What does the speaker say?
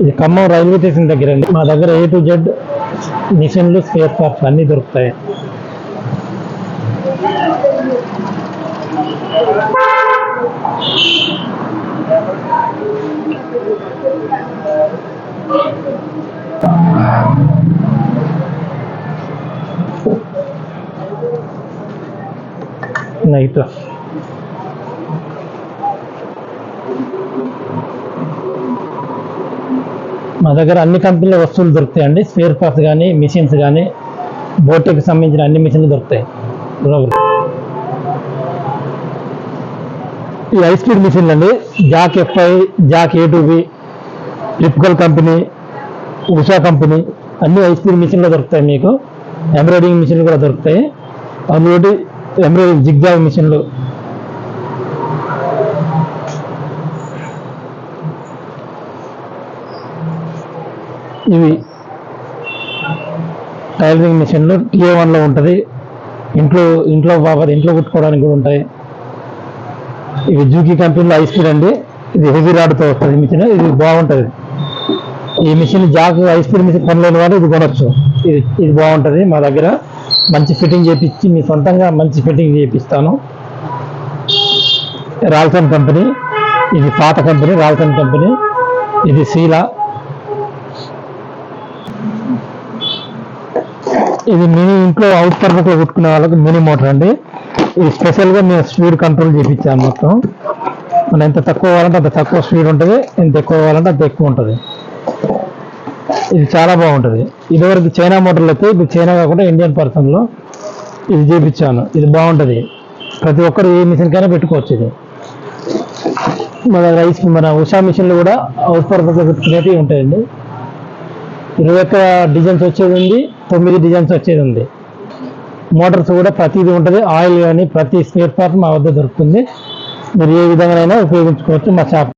ఇది Khammam railway station దగ్గర అండి మా దగ్గర ఏ టు జెడ్ మిషన్లు స్పేర్ పార్ట్స్ అన్నీ దొరుకుతాయి. నైట్ మా దగ్గర అన్ని కంపెనీల వస్తువులు దొరుకుతాయండి. స్పేర్ పార్ట్స్ కానీ మిషన్స్ కానీ బోట్కి సంబంధించిన అన్ని మిషన్లు దొరుకుతాయి. రోగులు ఈ హై స్పీడ్ మిషన్లు అండి. జాక్ ఎఫ్ఐ జాక్ ఏ లిప్కల్ కంపెనీ ఉషా కంపెనీ అన్ని హై స్పీడ్ మిషన్లు దొరుకుతాయి మీకు. ఎంబ్రాయిడింగ్ మిషన్లు కూడా దొరుకుతాయి. అందులో ఎంబ్రాయిడింగ్ జిగ్జాగ్ మిషన్లు ఇవి టైలరింగ్ మిషన్లు ఏ వన్లో ఉంటుంది? ఇంట్లో ఇంట్లో బాగా ఇంట్లో కుట్టుకోవడానికి కూడా ఉంటాయి. ఇవి జూకీ కంపెనీలో ఐస్ క్రీమ్ అండి. ఇది హెవీ రాడ్తో వస్తుంది మిషన్. ఇది బాగుంటుంది. ఈ machine Jack ice cream machine కొనలేని వాళ్ళు ఇది కొనొచ్చు. ఇది ఇది బాగుంటుంది మా దగ్గర. మంచి ఫిట్టింగ్ చేపించి మీ సొంతంగా మంచి ఫిట్టింగ్ చేపిస్తాను. రాల్సన్ కంపెనీ. ఇది పాత కంపెనీ రాల్సన్ కంపెనీ. ఇది శీలా. ఇది మినీ ఇంట్లో అవుట్ పర్పస్లో కుట్టుకునే వాళ్ళకి మినీ మోటార్ అండి. ఇది స్పెషల్గా మేము స్పీడ్ కంట్రోల్ చేయించాము మొత్తం. మనం ఎంత తక్కువ కావాలంటే అంత తక్కువ స్పీడ్ ఉంటుంది ఎంత ఎక్కువ కావాలంటే అంత ఎక్కువ ఉంటుంది. ఇది చాలా బాగుంటుంది. ఇదివరకు చైనా మోటార్లు అయితే ఇప్పుడు చైనా కాకుండా ఇండియన్ పర్సన్లో ఇది చేయించాను ఇది బాగుంటుంది. ప్రతి ఒక్కరు ఏ మిషన్ కైనా పెట్టుకోవచ్చు ఇది. మన రైస్ మన ఉషా మిషన్లు కూడా అవుట్ పర్పస్లో పెట్టుకునేవి ఉంటాయండి. ఇరవై ఒక్క డిజైన్స్ వచ్చేది ఉంది. తొమ్మిది డిజైన్స్ వచ్చేది ఉంది. మోటార్స్ కూడా ప్రతిదీ ఉంటుంది. ఆయిల్ కానీ ప్రతి స్పేర్ పార్ట్ మా వద్ద దొరుకుతుంది. మీరు ఏ విధంగానైనా ఉపయోగించుకోవచ్చు మా షాప్.